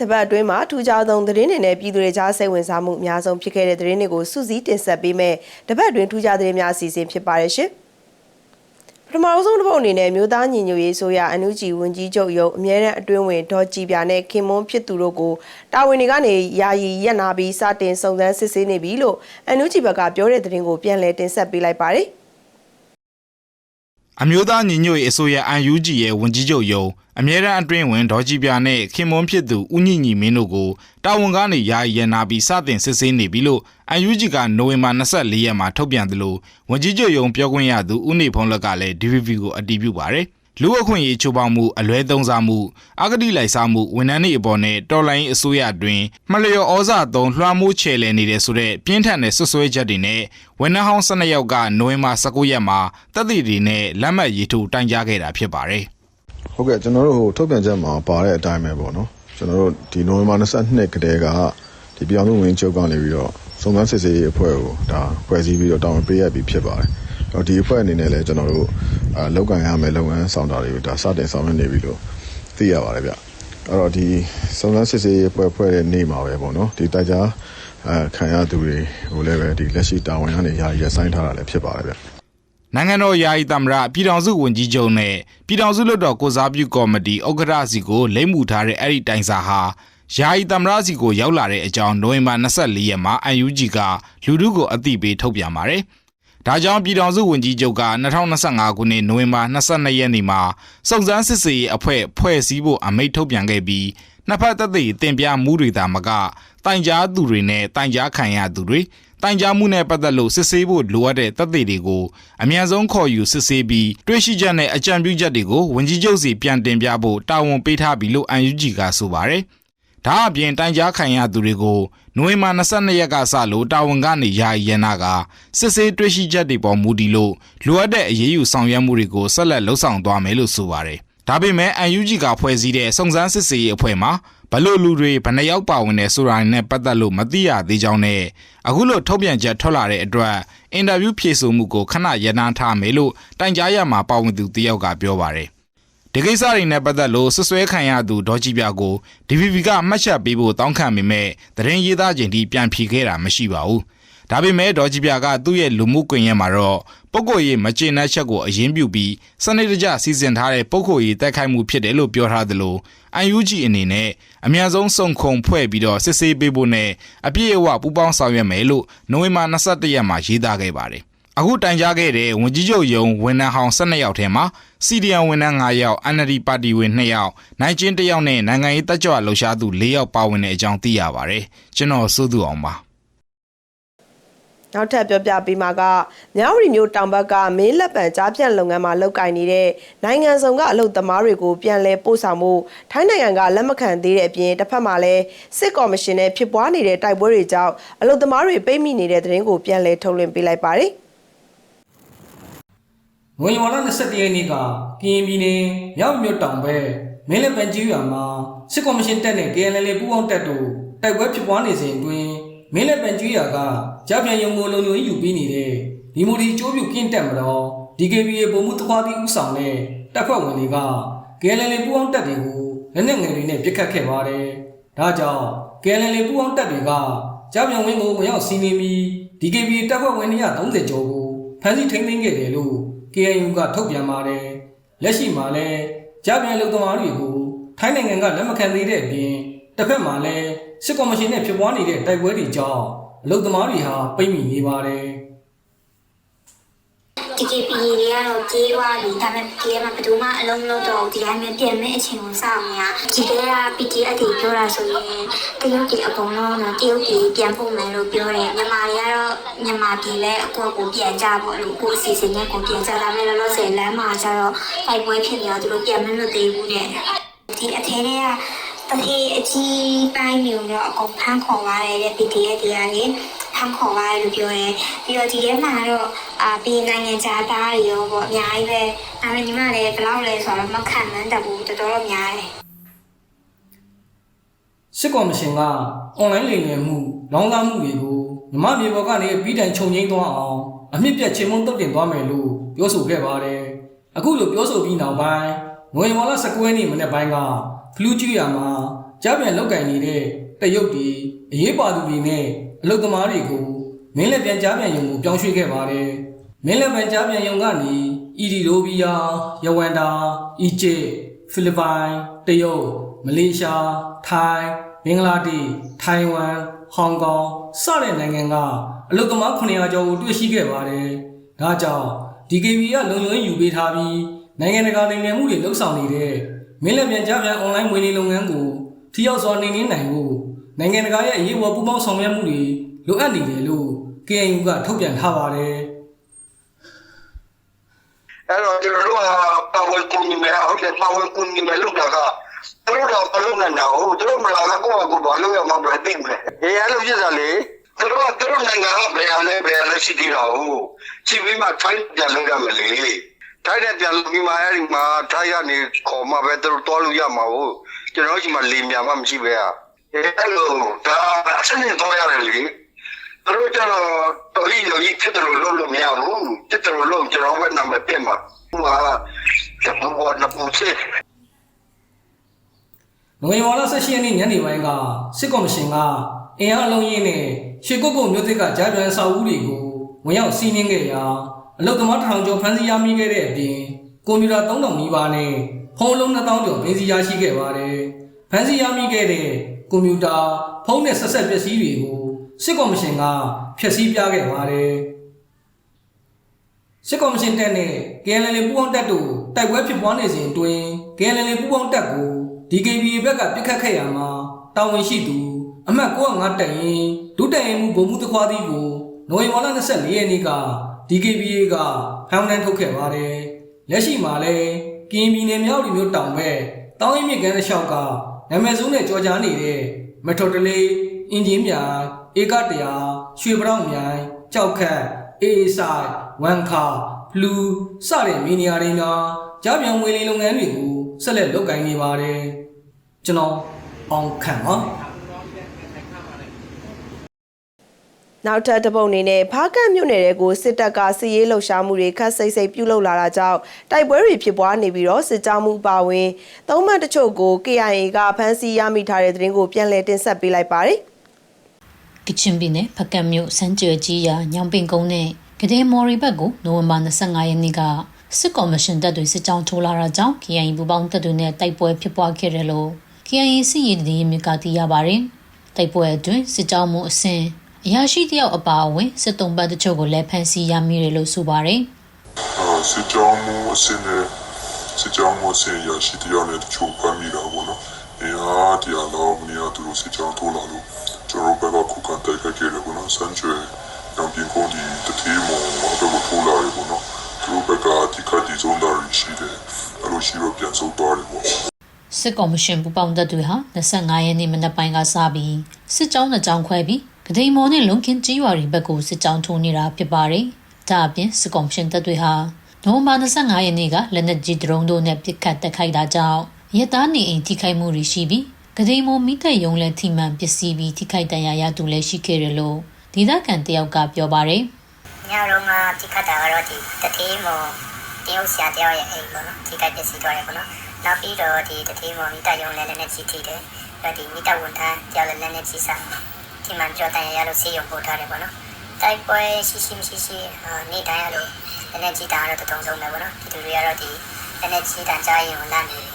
တပတ်အတွင်းမှာထူးခြားဆုံးသတင်းတွေနဲ့ပြည်သူတွေကြားစိတ်ဝင်စားမှုအများဆုံးဖြစ်ခဲ့တဲ့သတင်းတွေကိုစုစည်းတင်ဆက်ပေးမယ်တပတ်အတွင်းထူးခြားသတင်းများအစီအစဉ်ဖြစ်ပါတယ်ရှင်ပထမအဆုံးတစ်ပုတ်အနေနဲ့မြို့သားညီညွတ်ရေးဆိုရအန်ယူဂျီဝန်ကြီးချုပ်ရုံးအမြဲတမ်းအတွင်းဝင်ဒေါ်ကြည်ပြာနဲ့ခင်မွန်းဖြစ်သူတို့ကိုတာဝန်တွေကနေယာယီရက်နာပြီးစတင်စုံစမ်းစစ်ဆေးနေပြီလို့အန်ယူဂျီဘက်ကပြောတဲ့သတင်းကိုပြန်လည်တင်ဆက်ပေးလိုက်ပါတယ်အမျိုးသားညီညွတ်ရေးအစိုးရ UNG ရဲ့ဝန်ကြီးချုပ်ယုံ အမြဲတမ်းအတွင်းဝင်ဒေါ်ကြည်ပြနဲ့ခင်မွန်းဖြစ်သူဦးညညီမင်းတို့ကိုတာဝန်ကနေယာယီရန်နာပြီးစတင်စစ်ဆေးနေပြီလို့ UNG ကနိုဝင်ဘာ24ရက်မှာထုတ်ပြန်သလိုဝန်ကြီးချုပ်ယုံပြောခွင့်ရသူဦးနေဖုံးလက်ကလည်း DVB ကိုအတည်ပြုပါတယ်လူအခွင့်အရေးချိုးဖောက်မှုအလွဲသုံးစားမှုအဂတိလိုက်စားမှုဝန်ထမ်းတွေအပေါ်နဲ့တော်လိုင်းအစိုးရအတွင်းမလျော်ဩဇာသုံးလွှမ်းမိုးချေလည်နေတဲ့ဆိုတဲ့ပြင်းထန်တဲ့ဆွဆွဲချက်တွေနဲ့ဝန်ထမ်းဟောင်း12ယောက်ကနိုဝင်ဘာ19ရက်မှာတပ်တွေတွေနဲ့လက်မှတ်ရေးထိုးတိုင်ကြားခဲ့တာဖြစ်ပါတယ် ဟုတ်ကဲ့ကျွန်တော်တို့ဟိုထုတ်ပြန်ချက်မှာပါတဲ့အတိုင်းပဲပေါ့နော်ကျွန်တော်တို့ဒီနိုဝင်ဘာ22ကတည်းကဒီပြောင်းလဲဝင်ချုပ်ကနေပြီးတော့စုံစမ်းစစ်ဆေးရေးအဖွဲ့ကိုဒါဖွဲ့စည်းပြီးတော့တာဝန်ပေးရပြီးဖြစ်ပါတယ်တော့ဒီအဖွဲ့အနေနဲ့လည်းကျွန်တော်တို့အာလောက်ကန်ရမယ်လုပ်ငန်းဆောင်တာတွေကိုဒါစတင်ဆောင်ရွက်နေပြီလို့သိရပါတယ်ဗျအဲ့တော့ဒီစုံစမ်းစစ်ဆေးရေးအဖွဲ့ဖွဲ့တဲ့နေ့မှာပဲပေါ့နော်ဒီတိုက်ကြားအဲခံရသူတွေဟိုလည်းပဲဒီလက်ရှိတာဝန်ကနေယာယီရဆိုင်ထားတာလည်းဖြစ်ပါတယ်ဗျ နိုင်ငံတော်ယာယီသမ္မတပြည်ထောင်စုဝန်ကြီးချုပ်နဲ့ပြည်ထောင်စုလွှတ်တော်ကိုစားပြုကော်မတီဥက္ကဋ္ဌစီကိုလိမ့်မှုထားတဲ့အဲ့ဒီတိုင်စာဟာယာယီသမ္မတစီကိုရောက်လာတဲ့အကြောင်းနိုဝင်ဘာ24ရက်မှာ UNG ကလူထုကိုအသိပေးထုတ်ပြန်ပါတယ်။ဒါကြောင့်ပြည်ထောင်စုဝန်ကြီးချုပ်က2025ခုနှစ်နိုဝင်ဘာ22ရက်နေ့မှာစုံစမ်းစစ်ဆေးရေးအဖွဲ့ဖွဲ့စည်းဖို့အမိန့်ထုတ်ပြန်ခဲ့ပြီးနှစ်ဖက်သက်သေတင်ပြမှုတွေသာမကတိုင်ကြားသူတွေနဲ့တိုင်ကြားခံရသူတွေ တိုင်ကြားမှုနဲ့ပတ်သက်လို့စစ်ဆေးဖို့လိုအပ်တဲ့သက်သေတွေကိုအမြန်ဆုံးခေါ်ယူစစ်ဆေးပြီးတွေ့ရှိချက်နဲ့အကြံပြုချက်တွေကိုဝန်ကြီးချုပ်စီပြန်တင်ပြဖို့တာဝန်ပေးထားပြီလို့ UNG ကဆိုပါတယ်။ဒါအပြင်တိုင်ကြားခံရသူတွေကိုနိုဝင်ဘာ22ရက်ကစလို့တာဝန်ကနေယာယီရနာကစစ်ဆေးတွေ့ရှိချက်တွေပေါ်မူတည်လို့လိုအပ်တဲ့အရေးယူဆောင်ရွက်မှုတွေကိုဆက်လက်လှုပ်ဆောင်သွားမယ်လို့ဆိုပါတယ်။ဒါပေမဲ့ UNG ကဖွဲ့စည်းတဲ့စုံစမ်းစစ်ဆေးရေးအဖွဲ့မှာ ဘလို့လူတွေဘယ်နှယောက်ပါဝင်နေဆိုတာနဲ့ပတ်သက်လို့မသိရသေးကြောင်းနဲ့အခုလိုထုတ်ပြန်ချက်ထွက်လာတဲ့အတွက်အင်တာဗျူးဖြေဆိုမှုကိုခဏရနာထားမယ်လို့တိုင်ကြားရမှာပါဝင်သူတယောက်ကပြောပါတယ်။ဒီကိစ္စတွေနဲ့ပတ်သက်လို့ဆွဆွဲခံရသူဒေါ်ကြည်ပြကို DVB ကအမှတ်ချက်ပေးဖို့တောင်းခံပေမဲ့သတင်းရေးသားခြင်းဒီပြန်ဖြေခဲ့တာမရှိပါဘူး။ ဒါပေမဲ့ဒေါ်ကြည်ပြကသူ့ရဲ့လူမှုကွန်ရက်မှာတော့ပုဂ္ဂိုလ်ရေးမကျေနပ်ချက်ကိုအရင်ပြုပြီးစနစ်တကျစီစဉ်ထားတဲ့ပုဂ္ဂိုလ်ရေးတက်ခိုက်မှုဖြစ်တယ်လို့ပြောထားသလို UNG အနေနဲ့အများဆုံးစုံခုံဖွဲ့ပြီးတော့စစ်ဆေးပေးဖို့နဲ့အပြည့်အဝပူးပေါင်းဆောင်ရွက်မယ်လို့နိုဝင်ဘာ22ရက်မှာရေးသားခဲ့ပါတယ်။အခုတိုင်ကြားခဲ့တဲ့ဝန်ကြီးချုပ်ယုံဝန်ထမ်းဟောင်း12ယောက်ထဲမှာစီဒီအန်ဝန်ထမ်း9ယောက် NLD ပါတီဝင်2ယောက်နိုင်ကျင်း1ယောက်နဲ့နိုင်ငံရေးတက်ကြွလှုပ်ရှားသူ4ယောက်ပါဝင်တဲ့အကြောင်းသိရပါတယ်။ကျွန်တော်စိုးသူအောင်ပါ။ နောက်ထပ်ပြောပြပေးမှာကမြဝတီမြို့တောင်ဘက်ကမင်းလက်ပံကြားပြန့်လုပ်ငန်းမှာလုပ်ကင်နေတဲ့နိုင်ငံစုံကအလုပ်သမားတွေကိုပြန်လည်ပို့ဆောင်မှုထိုင်းနိုင်ငံကလက်မခံသေးတဲ့အပြင်တစ်ဖက်မှာလည်းစစ်ကော်မရှင်နဲ့ဖြစ်ပွားနေတဲ့တိုက်ပွဲတွေကြောင့်အလုပ်သမားတွေပိတ်မိနေတဲ့တဲ့ရင်ကိုပြန်လည်ထုတ်လွှင့်ပေးလိုက်ပါတယ်ငွေဝါလာ21ရက်နေ့ကကရင်ပြည်နယ်မြောက်မြို့တောင်ဘက်မင်းလက်ပန်ကြီးရွာမှာစစ်ကော်မရှင်တပ်နဲ့ KNL ပူးပေါင်းတပ်တို့တိုက်ပွဲဖြစ်ပွားနေစဉ်အတွင်းမင်းလက်ပန်ကြီးရွာက ကြားပြန်ရုံကိုလုံခြုံရေးယူပြီးနေတဲ့ဒီမိုဒီကျိုးပြူကင်းတက်မတော် DKBA ပုံမှုသခွားပြီးဥဆောင်တဲ့တပ်ဖွဲ့ဝင်တွေက KNL ပူးပေါင်းတပ်တွေကိုလက်နက်ငယ်တွေနဲ့ပစ်ခတ်ခဲ့ပါတယ်။ဒါကြောင့် KNL ပူးပေါင်းတပ်တွေကကြားပြန်ဝင်းကိုဝင်ရောက်စီးနင်းပြီး DKBA တပ်ဖွဲ့ဝင်230ကျော်ကိုဖမ်းဆီးထိန်းသိမ်းခဲ့တယ်လို့ KNU ကထုတ်ပြန်ပါတယ်။လက်ရှိမှာလည်းကြားပြန်လုံသမားတွေကိုထိုင်းနိုင်ငံကလက်မခံသေးတဲ့အပြင်တစ်ဖက်မှာလည်းစစ်ကော်မရှင်နဲ့ဖြစ်ပွားနေတဲ့တိုက်ပွဲတွေကြောင့် အလုံသမားတွေဟာပိတ်မိနေပါတယ်။ DKP တွေကတော့ကြေးသွားပြီဒါပေမဲ့ PK မှာဘယ်သူမှအလုံးမလုံးတော့ဒီတိုင်းပဲပြင်မဲ့အချိန်ကိုစောင့်နေရဒီကက PTF တွေပြောတာဆိုရင်တရုတ်တွေအကုန်လုံးတော့တရုတ်တွေပြန်ပို့မယ်လို့ပြောတယ်မြန်မာတွေကတော့မြန်မာပြည်လည်းအကောကိုပြန်ကြပေါ့လို့ကိုအစီအစဉ်နဲ့ကိုပြန်ကြဒါပေမဲ့လောလောဆယ်လမ်းမှာကျတော့တိုက်ပွဲဖြစ်နေတော့သူတို့ပြန်မလို့သေးဘူးတဲ့ဒီအထဲတွေက တတိအကြီးပိုင်းမျိုးတော့အကုန်ဖမ်းခေါ်သွားတယ်တဲ့ PTF တွေကလေဖမ်းခေါ်သွားတယ်လို့ပြောတယ်ပြီးတော့ဒီထဲမှာတော့အာပြည်နိုင်ငံခြားသားတွေရောပေါ့အများကြီးပဲဒါပေမဲ့ညီမလည်းဘယ်လောက်လဲဆိုတော့မခံမှန်းတတ်ဘူးတော်တော်များတယ်စစ်ကော်မရှင်ကအွန်လိုင်းလိမ်လည်မှုလောင်းသားမှုတွေကိုမြမမြေပေါ်ကနေပြီးတိုင်ခြုံငိမ့်သွားအောင်အမြင့်ပြတ်ချင်းမုံတုတ်တင်သွားမယ်လို့ပြောဆိုခဲ့ပါတယ်အခုလိုပြောဆိုပြီးနောက်ပိုင်းငွေဝါလာ19ရက်နေ့မနေ့ပိုင်းက ဖလူးကျွော်မှာကြားပြန်လောက်ကင်နေတဲ့တရုတ်တီအရေးပါသူတွေနဲ့အလုသမားတွေကိုမင်းလက်ပြန်ကြားပြန်ယုံကိုပြောင်းရွှေ့ခဲ့ပါတယ်။မင်းလက်ပြန်ကြားပြန်ယုံကနေအီဒီရိုဗီယာ၊ယဝန်တာ၊အီဂျစ်၊ဖိလစ်ပိုင်၊တရုတ်၊မလေးရှား၊ထိုင်း၊ဘင်္ဂလားဒေ့ရှ်၊ထိုင်ဝမ်၊ဟောင်ကောင်စတဲ့နိုင်ငံကအလုသမား900ကျော်ကိုတွေ့ရှိခဲ့ပါတယ်။ဒါကြောင့် DKB ကလုံခြုံရေးယူပေးထားပြီးနိုင်ငံတကာနိုင်ငံမှုတွေလှုပ်ဆောင်နေတဲ့ မင်းလက်ပြန်ကြားပြန်အွန်လိုင်းငွေလိမ်လုပ်ငန်းကိုထိရောက်စွာနှိမ်နင်းနိုင်ဖို့နိုင်ငံတကာရဲ့အရေးပေါ်ပူးပေါင်းဆောင်ရွက်မှုတွေလိုအပ်နေတယ်လို့ KNU ကထုတ်ပြန်ထားပါတယ်။အဲ့တော့ကျွန်တော်တို့ကပါဝင်ကူညီမယ်ဟုတ်တယ်ပါဝင်ကူညီမယ်လို့တော့ကသူတို့တော့မလုပ်နိုင်တော့ဘူးသူတို့မလာတော့ကိုယ့်အကူဘာလို့ရမှာပဲသိမယ်ရေရလို့ဖြစ်တာလေသူတို့ကသူတို့နိုင်ငံကဘယ်ရလဲဘယ်ရလဲရှိသေးတော့ဘူးချီပြီးမှထိုင်းပြန်လုပ်ရမယ်လေ ထိုင်းနဲ့ပြန်လုပ်ပြီးမှအဲ့ဒီမှာထိုင်းကနေခေါ်မှပဲသူတို့တော်လို့ရမှာဟုတ်ကျွန်တော်ဒီမှာလေမြန်မှမရှိပဲအဲ့လိုဒါအစနေတော့ရတယ်လေသူတို့ကျတော့တော်ကြီးတော်ကြီးဖြစ်တယ်လို့လုပ်လို့မရဘူးဖြစ်တယ်လို့လုပ်ကျွန်တော်ဘယ်နာမပြတ်မှာဟိုကကျွန်တော်ကနပူချစ်နိုဝင်ဘာလ18ရက်နေ့ညနေပိုင်းကစစ်ကော်မရှင်ကအင်အားအလုံးရင်းနဲ့ရှေကုတ်ကုတ်မြို့သစ်ကကြားပြန်စာအုပ်တွေကိုဝင်ရောက်စီးနင်းခဲ့ရာ အလုတ်သမားထောင်ကျော်ဖမ်းဆီးရမိခဲ့တဲ့အပြင်ကွန်ပျူတာ3000နီးပါးနဲ့ဖုန်းလုံး2000ကျော်ပြင်စီရရှိခဲ့ပါတယ်။ဖမ်းဆီးရမိခဲ့တဲ့ကွန်ပျူတာဖုန်းနဲ့ဆက်ဆက်ပစ္စည်းတွေကိုစစ်ကော်မရှင်ကဖျက်ဆီးပြခဲ့ပါတယ်။စစ်ကော်မရှင်တပ်နဲ့ KNL ပူးပေါင်းတပ်တို့တိုက်ပွဲဖြစ်ပွားနေစဉ်အတွင်း KNL ပူးပေါင်းတပ်ကို DKB ဘက်ကပြစ်ခတ်ခဲ့ရမှာတာဝန်ရှိသူအမှတ်905တပ်ရင်ဒုတပ်ရင်မှုဗိုလ်မှူးတခွားသီးကိုနိုဝင်ဘာလ24ရက်နေ့က DKB ကဖမ်းနှန်းထုတ်ခဲ့ပါတယ်။လက်ရှိမှာလည်းကရင်ပြည်နယ်မြောက်ပြည်မြို့တောင်ဘက်တောင်းရင်မြစ်ကမ်းတစ်လျှောက်ကနာမည်စုံနဲ့ကြော်ကြားနေတဲ့မက်ထရိုတလေးအင်ဂျင်မြိုင်ဧကတရာရွှေပြောင်းမြိုင်ကြောက်ခတ်အေးဆိုင်ဝမ်ခါဘလူးစတဲ့မီနီယာတွေမှာကြားပြောင်းငွေလေးလုပ်ငန်းတွေကိုဆက်လက်လုပ်ကိုင်နေပါတယ်ကျွန်တော်အောင်ခန့်ပါ နောက်ထပ်တစ်ပုတ်အနေနဲ့ဖားကန့်မြို့နယ်တွေကိုစစ်တပ်ကစစ်ရေးလှုပ်ရှားမှုတွေခတ်စိတ်စိတ်ပြုလုပ်လာတာကြောင့်တိုက်ပွဲတွေဖြစ်ပွားနေပြီးတော့စစ်ကြောမှုပါဝင်သုံးမှတ်တချို့ကို KIA ကဖမ်းဆီးရမိထားတဲ့သတင်းကိုပြန်လည်တင်ဆက်ပေးလိုက်ပါတယ်။ကချင်ပြည်နယ်ဖကတ်မြို့စမ်းကြွယ်ကြီးရာညောင်ပင်ကုန်းနဲ့ကတဲ့မော်ရီဘက်ကိုနိုဝင်ဘာ25ရက်နေ့ကစစ်ကော်မရှင်တပ်တွေစစ်ကြောင်းထိုးလာတာကြောင့် KIA ပူပေါင်းတပ်တွေနဲ့တိုက်ပွဲဖြစ်ပွားခဲ့တယ်လို့ KIA စစ်ရေးတည်မြစ်ကသိရပါတယ်။တိုက်ပွဲအတွင်းစစ်ကြောင်းမှုအဆင့် အရာရှိတယောက်အပါအဝင်စစ်တုံးပတ်တချို့ကိုလည်းဖမ်းဆီးရမိတယ်လို့ဆိုပါတယ်။အာစစ်ကြောင်းမှုအစင်းနဲ့စစ်ကြောင်းမှုအစင်းရရှိတရားနဲ့တချို့ဖမ်းမိတာပေါ့နော်။အဲဟာတရားတော့မင်းကသူတို့စစ်ကြောင်းထိုးလာလို့ကျွန်တော်ဘက်ကခုခံတိုက်ခိုက်ခဲ့တယ်ပေါ့နော်။စမ်းချွေရောင်ပြင်ကုန်းဒီတတိမောအဘကိုထိုးလာတယ်ပေါ့နော်။သူတို့ဘက်ကဒီကတိစုံတာရှိတယ်။အဲ့လိုရှိတော့ပြန်ဆုတ်သွားတယ်ပေါ့။စစ်ကော်မရှင်ပူးပေါင်းတပ်တွေဟာ25ရက်နေ့မနက်ပိုင်းကစပြီးစစ်ကြောင်းနှစ်ကြောင်းခွဲပြီး ဂဒိန်မော်နဲ့လုံခင်းကြီးရွာတွေဘက်ကိုစစ်ကြောင်းထိုးနေတာဖြစ်ပါတယ်။ဒါအပြင်စစ်ကော်မရှင်တပ်တွေဟာနိုဝင်ဘာ25ရက်နေ့ကလက်နက်ကြီးဒရုန်းတို့နဲ့ပစ်ခတ်တိုက်ခိုက်တာကြောင့်ရသားနေအိမ်ထိခိုက်မှုတွေရှိပြီးဂဒိန်မော်မိသက်ယုံလည်းထိမှန်ပစ္စည်းပြီးထိခိုက်ဒဏ်ရာရသူလည်းရှိခဲ့တယ်လို့ဒေသခံတယောက်ကပြောပါတယ်။ညလုံးကဒီခတ်တာကတော့ဒီတတိမောတယောက်ဆရာတယောက်ရဲ့အိမ်ပေါ့နော်ဒီကပစ္စည်းတော့ရပေါ့နော်နောက်ပြီးတော့ဒီတတိမောမိတယုံလည်းလည်းနဲ့ကြီးထိတယ်အဲ့ဒီမိတဝန်ထမ်းတယောက်လည်းလည်းနဲ့ကြီးစား ဒီမှကြောတန်ရလို့ဆေးရုံပို့ထားတယ်ပေါ့နော်တိုက်ပွဲရှိရှိမရှိရှိနေတိုင်းရလို့လည်းနဲ့ကြီးတာကတော့တုံးဆုံးပဲပေါ့နော်ဒီလူတွေကတော့ဒီလည်းနဲ့ကြီးတာကြားရင်လန့်နေတယ်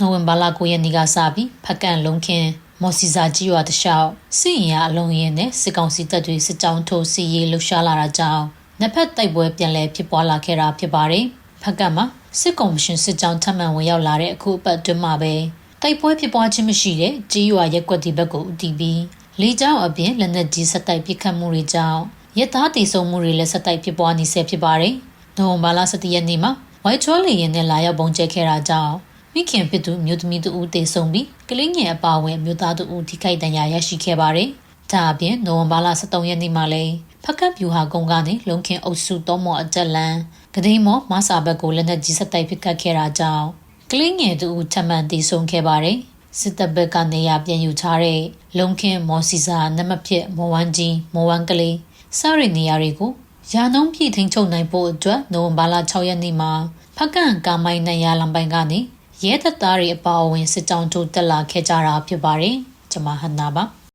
နိုဝင်ဘာလ9ရက်နေ့ကစပြီးဖက်ကန်လုံးခင်းမော်စီစာကြီးရွာတလျှောက်စစ်ရင်ရအလုံးရင်နဲ့စစ်ကောင်စီတပ်တွေစစ်ကြောင်းထိုးစီရေးလှုပ်ရှားလာတာကြောင့်နှစ်ဖက်တိုက်ပွဲပြန်လည်ဖြစ်ပွားလာခဲ့တာဖြစ်ပါတယ်။ဖက်ကန်မှာစစ်ကောင်မရှင်စစ်ကြောင်းထပ်မံဝင်ရောက်လာတဲ့အခုအပတ်အတွင်းမှာပဲတိုက်ပွဲဖြစ်ပွားခြင်းမရှိတဲ့ကြီးရွာရက်ကွက်ဒီဘက်ကိုဦးတည်ပြီး လေကြောင်းအပြင်လက်နက်ကြီးဆက်တိုက်ပစ်ခတ်မှုတွေကြောင့်ရက်သားတည်ဆုံမှုတွေလည်းဆက်တိုက်ဖြစ်ပွားနေဆဲဖြစ်ပါတယ်။နိုဝင်ဘာလ17ရက်နေ့မှာဝိုက်ချောလီရင်နဲ့လာရောက်ပုံကျဲခဲ့တာကြောင့်မိခင်ဖြစ်သူမြို့သမီးတူဦးတေဆုံပြီးကလေးငယ်အပါအဝင်မြို့သားတူဦးထိခိုက်ဒဏ်ရာရရှိခဲ့ပါတယ်။ဒါအပြင်နိုဝင်ဘာလ23ရက်နေ့မှာလည်းဖကတ်ပြူဟာကုန်းကနေလုံခင်အုပ်စုတောမော်အကြက်လန်ဂဒိန်မော်မဆာဘက်ကိုလက်နက်ကြီးဆက်တိုက်ပစ်ခတ်ခဲ့တာကြောင့်ကလေးငယ်တူဦးထပ်မံတေဆုံခဲ့ပါတယ်။ စစ်တပ်ဘက်ကနေရပြန်ယူထားတဲ့လုံခင်မော်စီစာနမဖြစ်မော်ဝမ်ကြီးမော်ဝမ်ကလေးစတဲ့နေရာတွေကိုရာနှုံးပြည့်ထိန်ချုပ်နိုင်ဖို့အတွက်နိုဝင်ဘာလ6ရက်နေ့မှာဖကန်ကာမိုင်းနိုင်ရလမ်းပိုင်းကနေရဲတပ်သားတွေအပါအဝင်စစ်ကြောင်းတို့တက်လာခဲ့ကြတာဖြစ်ပါတယ်ကျွန်မဟန်နာပါ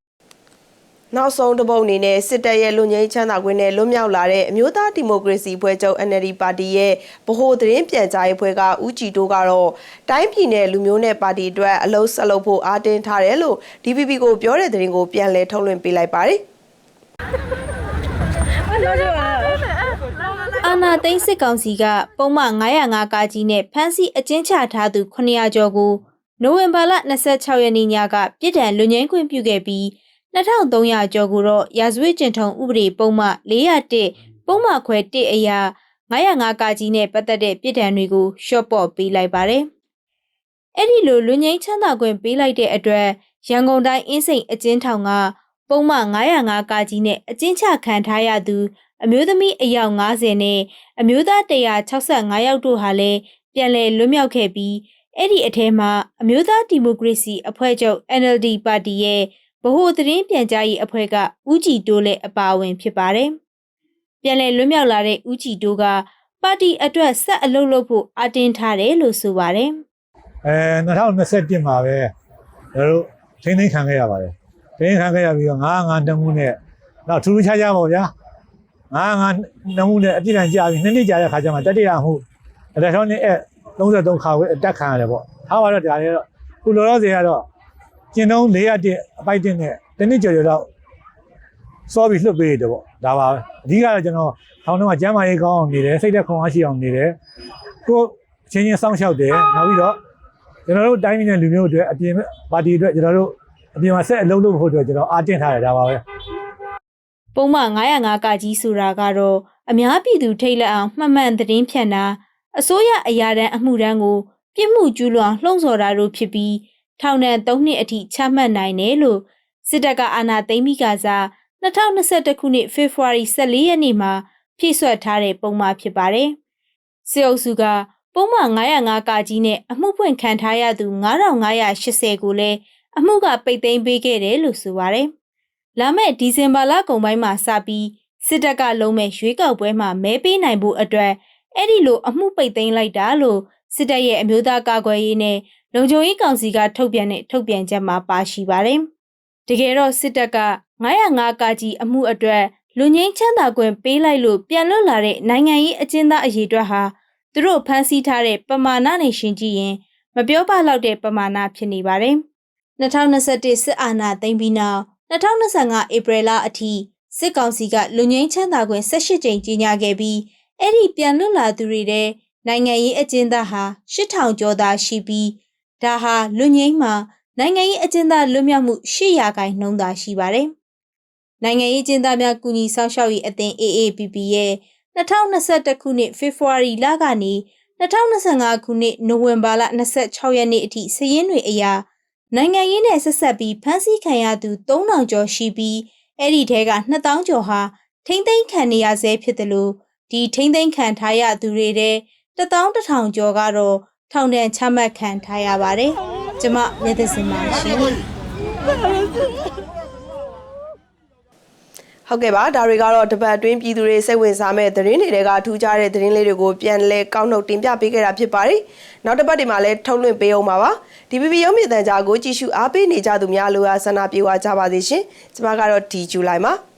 နောက်ဆုံးတစ်ပုတ်အနေနဲ့စစ်တပ်ရဲ့လူငင်းချမ်းသာခွင့်နဲ့လွတ်မြောက်လာတဲ့အမျိုးသားဒီမိုကရေစီဖွဲ့ချုပ် NLD ပါတီရဲ့ဗဟိုသတင်းပြန်ကြားရေးဖွဲ့ကဦးကြည်တိုးကတော့တိုင်းပြည်နယ်လူမျိုးနဲ့ပါတီအတွက်အလုံးဆက်လုပ်ဖို့အားတင်းထားတယ်လို့ DPP ကိုပြောတဲ့သတင်းကိုပြန်လည်ထုတ်လွှင့်ပေးလိုက်ပါတယ်။အာနာသိန်းစစ်ကောင်စီကပုံမှန်905ကကြီးနဲ့ဖမ်းဆီးအကျဉ်းချထားသူ900ကျော်ကိုနိုဝင်ဘာလ26ရက်နေ့ညကပြည်ထံလူငင်းခွင့်ပြုခဲ့ပြီး 2300ကျော်ကိုတော့ရာဇဝတ်ကျင့်ထုံဥပဒေပုံမှန်401ပုံမှန်ခွဲ1အရာ905ကကြီးနဲ့ပတ်သက်တဲ့ပြည်ထံတွေကိုရှော့ပေါ့ပေးလိုက်ပါတယ်။အဲ့ဒီလိုလူငင်းချမ်းသာခွင့်ပေးလိုက်တဲ့အတွက်ရန်ကုန်တိုင်းအင်းစိန်အကျဉ်းထောင်ကပုံမှန်905ကကြီးနဲ့အကျဉ်းချခံထားရသူအမျိုးသမီးအယောက်90နဲ့အမျိုးသား165ယောက်တို့ဟာလည်းပြန်လည်လွတ်မြောက်ခဲ့ပြီးအဲ့ဒီအထဲမှာအမျိုးသားဒီမိုကရေစီအဖွဲ့ချုပ် NLD ပါတီရဲ့ ဗဟိုသတင်းပြန်ကြားရေးအဖွဲ့ကဦးကြည်တိုးလည်းအပါအဝင်ဖြစ်ပါတယ်။ပြန်လည်လွတ်မြောက်လာတဲ့ဦးကြည်တိုးကပါတီအတွက်ဆက်အလုပ်လုပ်ဖို့အတင်းထားတယ်လို့ဆိုပါတယ်အဲ2021မှာပဲကျွန်တော်တို့ထိန်းသိမ်းခံခဲ့ရပါတယ်ထိန်းသိမ်းခံခဲ့ရပြီးတော့905တမှုနဲ့နောက်ထူးထူးခြားခြားပေါ့ဗျာ905တမှုနဲ့အပြစ်ဒဏ်ကြာပြီးနှစ်နှစ်ကြာတဲ့ခါကျမှတတိယမှုအလက်ထရောနစ်အ33ခါဝဲအတက်ခံရတယ်ပေါ့ထားပါတော့ဒါလည်းတော့ခုလောလောဆယ်ကတော့ ကျင်းတုံး401အပိုက်တင်နဲ့တနစ်ကျော်ကျော်တော့စောပြီးလွတ်ပေးရတယ်ပေါ့ဒါပါပဲအဓိကတော့ကျွန်တော်ထောင်ထဲမှာကျမ်းမာရေးကောင်းအောင်နေတယ်စိတ်သက်ခွန်အားရှိအောင်နေတယ်ကိုယ်အချင်းချင်းစောင့်ရှောက်တယ်နောက်ပြီးတော့ကျွန်တော်တို့တိုင်းပြည်နဲ့လူမျိုးတွေအပြင်ပါတီအတွက်ကျွန်တော်တို့အပြင်မှာဆက်အလုပ်လုပ်ဖို့အတွက်ကျွန်တော်အားတင်ထားရတာပါပဲ။ပုံမှန်905ကကြီးဆိုတာကတော့အများပြည်သူထိတ်လက်အောင်မှတ်မှန်သတင်းဖြန့်တာအစိုးရအရာတန်းအမှုတန်းကိုပြစ်မှုကျူးလွန်လှုံ့ဆော်တာတို့ဖြစ်ပြီး ထောင်ဒဏ်3နှစ်အထိချမှတ်နိုင်တယ်လို့စစ်တပ်ကအာဏာသိမ်းပြီးကစား2021ခုနှစ်ဖေဖော်ဝါရီ14ရက်နေ့မှာဖြည့်ဆွတ်ထားတဲ့ပုံမှာဖြစ်ပါတယ်။စစ်အုပ်စုကပုံမှန်905ကကြီးနဲ့အမှုဖွင့်ခံထားရသူ9580ကိုလည်းအမှုကပိတ်သိမ်းပေးခဲ့တယ်လို့ဆိုပါတယ်။လာမယ့်ဒီဇင်ဘာလကုန်ပိုင်းမှာစပြီးစစ်တပ်ကလုံးမဲ့ရွေးကောက်ပွဲမှာမဲပေးနိုင်ဖို့အတွက်အဲ့ဒီလိုအမှုပိတ်သိမ်းလိုက်တာလို့စစ်တပ်ရဲ့အမျိုးသားကာကွယ်ရေးနဲ့ လုံခြုံရေးကောင်စီကထုတ်ပြန်တဲ့ထုတ်ပြန်ချက်မှာပါရှိပါတယ်။တကယ်တော့စစ်တပ်က905ကကြီးအမှုအတွက်လူငင်းချမ်းသာခွင့်ပေးလိုက်လို့ပြန်လွတ်လာတဲ့နိုင်ငံရေးအကျဉ်းသားအရေးအတွက်ဟာသူတို့ဖမ်းဆီးထားတဲ့ပမာဏနဲ့ရှင်ကြည့်ရင်မပြောပလောက်တဲ့ပမာဏဖြစ်နေပါတယ်။2021စစ်အာဏာသိမ်းပြီးနောက်2025ဧပြီလအထိစစ်ကောင်စီကလူငင်းချမ်းသာခွင့်18ကြိမ်ကြီးညာခဲ့ပြီးအဲ့ဒီပြန်လွတ်လာသူတွေတဲ့နိုင်ငံရေးအကျဉ်းသားဟာ8000ကျော်သာရှိပြီး ဒါဟာလူငင်းမှာနိုင်ငံရေးအကျဉ်းသားလွတ်မြောက်မှု800ခိုင်နှုန်းသာရှိပါတယ်။နိုင်ငံရေးကျင်းသားများကူညီဆောင်ရှောက်ရေးအသင်း AAPP ရဲ့2021ခုနှစ်ဖေဖော်ဝါရီလကနေ2025ခုနှစ်နိုဝင်ဘာလ26ရက်နေ့အထိစာရင်းတွေအရနိုင်ငံရေးနဲ့ဆက်ဆက်ပြီးဖမ်းဆီးခံရသူ3000ကျော်ရှိပြီးအဲ့ဒီထဲက2000ကျော်ဟာထိမ့်သိမ်းခံနေရဆဲဖြစ်တယ်လို့ဒီထိမ့်သိမ်းခံထားရသူတွေတဲ့11000ကျော်ကတော့ ထောင်ဒဏ်ချမှတ်ခံထားရပါတယ်။ကျမမျက်သစင်ပါရှင်။ဟုတ်ကဲ့ပါဒါတွေကတော့တပတ်အတွင်းပြည်သူတွေစိတ်ဝင်စားမဲ့သတင်းတွေကထူးခြားတဲ့သတင်းလေးတွေကိုပြန်လဲကောက်နှုတ်တင်ပြပေးခဲ့တာဖြစ်ပါတယ်။နောက်တစ်ပတ်ဒီမှာလဲထုတ်လွှင့်ပေးအောင်ပါပါ။ DPP ရုံးမြင့်တန်ကြားကိုကြည့်ရှုအားပေးနေကြသူများလိုအားဆန္ဒပြေဝကြပါသေးရှင်။ကျွန်မကတော့ဒီဇူလိုင်ပါ။